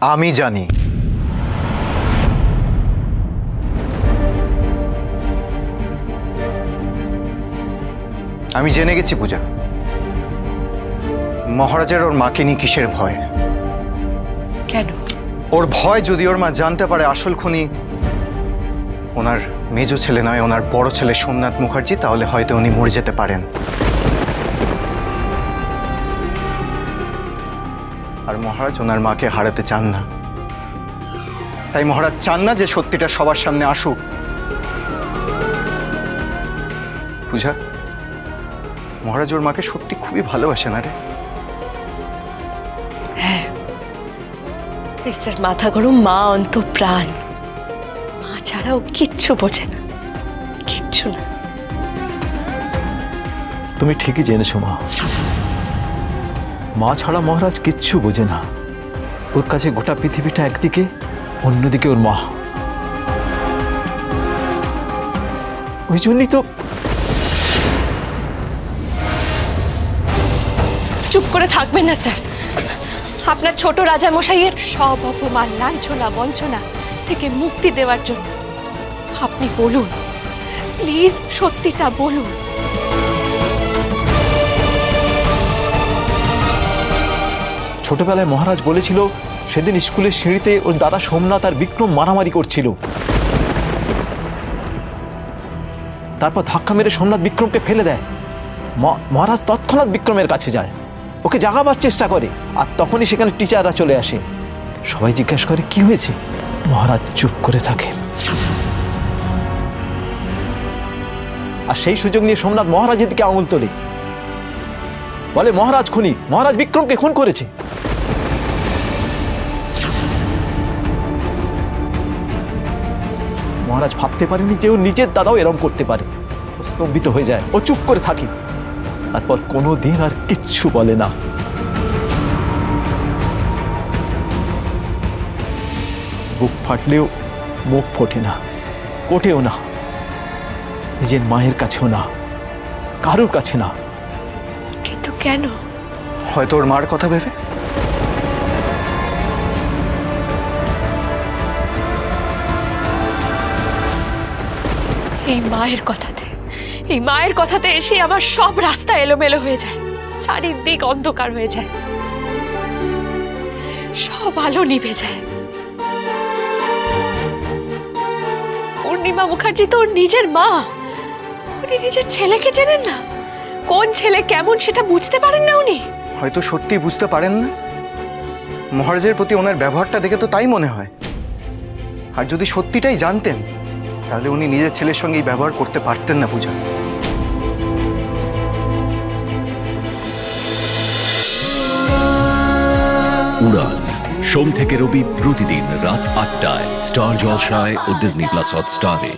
আমি জানি। আমি জেনে গেছি পূজা। মহারাজের ওর মাকে নিয়ে কিসের ভয়? কেন? ওর ভয় যদি ওর মা জানতে পারে আসল খুনি ওনার মেজ ছেলে নয় ওনার বড় ছেলে সোমনাথ মুখার্জি তাহলে হয়তো উনি মরে যেতে পারেন। আর মহারাজ ওনার মাকে হারাতে চান না। তাই মহারাজ চান না যে সত্যিটা সবার সামনে আসুক। পূজা মহারাজ ওর মাকে সত্যি খুবই ভালোবাসেন আরে মিস্টার মাথা গরম মা অন্ত প্রাণ মা ছাড়াও কিচ্ছু বোঝে না। কিচ্ছু না। তুমি ঠিকই জেনেছো মা। মা ছাড়া মহারাজ কিচ্ছু বোঝে না। ওর কাছে গোটা পৃথিবীটা একদিকে, অন্যদিকে ওর মা। ওই জন্যই তো চুপ করে থাকবেন না, স্যার। আপনার ছোট রাজা মশাইয়ের সব অপমান, লাঞ্ছনা, বঞ্চনা থেকে মুক্তি দেওয়ার জন্য। আপনি বলুন, প্লিজ সত্যিটা বলুন। ছোটবেলায় মহারাজ বলেছিল, সেদিন স্কুলের সিঁড়িতে ওর দাদা সোমনাথ আর বিক্রম মারামারি করছিল। তারপর ধাক্কা মেরে সোমনাথ বিক্রমকে ফেলে দেয়। মহারাজ তৎক্ষণাৎ বিক্রমের কাছে যায়। ওকে জাগাবার চেষ্টা করে, আর তখনই সেখানে টিচাররা চলে আসে। সবাই জিজ্ঞাসা করে, কি হয়েছে? মহারাজ চুপ করে থাকে। আর সেই সুযোগ নিয়ে সোমনাথ মহারাজের দিকে আঙুল তোলে। বলে মহারাজ খুনি, মহারাজ বিক্রমকে খুন করেছে। মহারাজ ভাবতে পারেনি যে ও নিজের দাদাও এরম করতে পারে। ও স্তম্ভিত হয়ে যায়, ও চুপ করে থাকে। তারপর কোনো দিন আর কিচ্ছু বলে না। বুক ফাটলেও মুখ ফোটে না, কোটেও না। নিজের মায়ের কাছেও না, কারোর কাছে না। কেন? হয়তো ওর মার কথা ভেবে। এই মায়ের কথাতে এই মায়ের কথাতে এসে আমার সব রাস্তা এলোমেলো হয়ে যায়। চারিদিক অন্ধকার হয়ে যায়। সব আলো নিভে যায়। পূর্ণিমা মুখার্জি তো ওর নিজের মা। উনি নিজের ছেলেকে চেনেন না? কোন ছেলে কেমন সেটা বুঝতে পারেন না উনি? হয়তো সত্যি বুঝতে পারেন না। মহারাজের প্রতি ওনার ব্যবহারটা দেখে তো তাই মনে হয়। আর যদি সত্যিটাই জানতেন তাহলে উনি নিজের ছেলের সঙ্গে এই ব্যবহার করতে পারতেন না পূজা। উড়ান সোম থেকে রবি প্রতিদিন রাত আটটায় স্টার জলসায় ও ডিজনি প্লাস হটস্টারে।